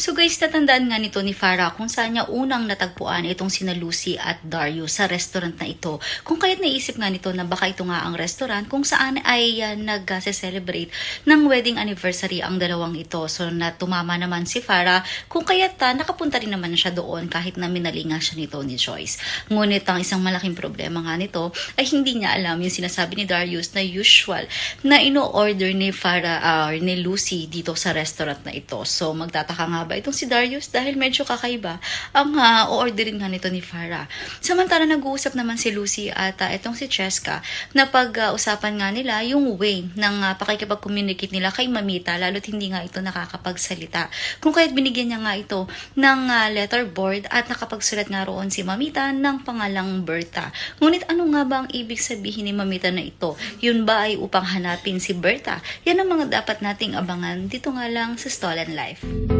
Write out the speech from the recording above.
So guys, tatandaan nga nito ni Farah kung saan niya unang natagpuan itong sina Lucy at Dario sa restaurant na ito. Kung kaya't naisip nga nito na baka ito nga ang restaurant kung saan ay uh, nag-celebrate ng wedding anniversary ang dalawang ito. So na tumama naman si Farah kung kaya't uh, nakapunta rin naman siya doon kahit na minali nga siya nito ni Joyce. Ngunit ang isang malaking problema nga nito ay hindi niya alam yung sinasabi ni Darius na usual na ino-order ni Farah or ni Lucy dito sa restaurant na ito. So magtataka nga ba itong si Darius dahil medyo kakaiba ang uh, o-orderin nga nito ni Farah. Samantala nag-uusap naman si Lucy at uh, itong si Cheska na pag-usapan nga nila yung way ng uh, pakikipag-communicate nila kay Mamita lalo't hindi nga ito nakakapagsalita. Kung kaya't binigyan niya nga ito ng uh, letterboard at nakapagsulat nga roon si Mamita ng pangalang Berta. Ngunit ano nga ba ang ibig sabihin ni Mamita na ito? Yun ba ay upang hanapin si Berta? Yan ang mga dapat nating abangan dito nga lang sa Stolen Life.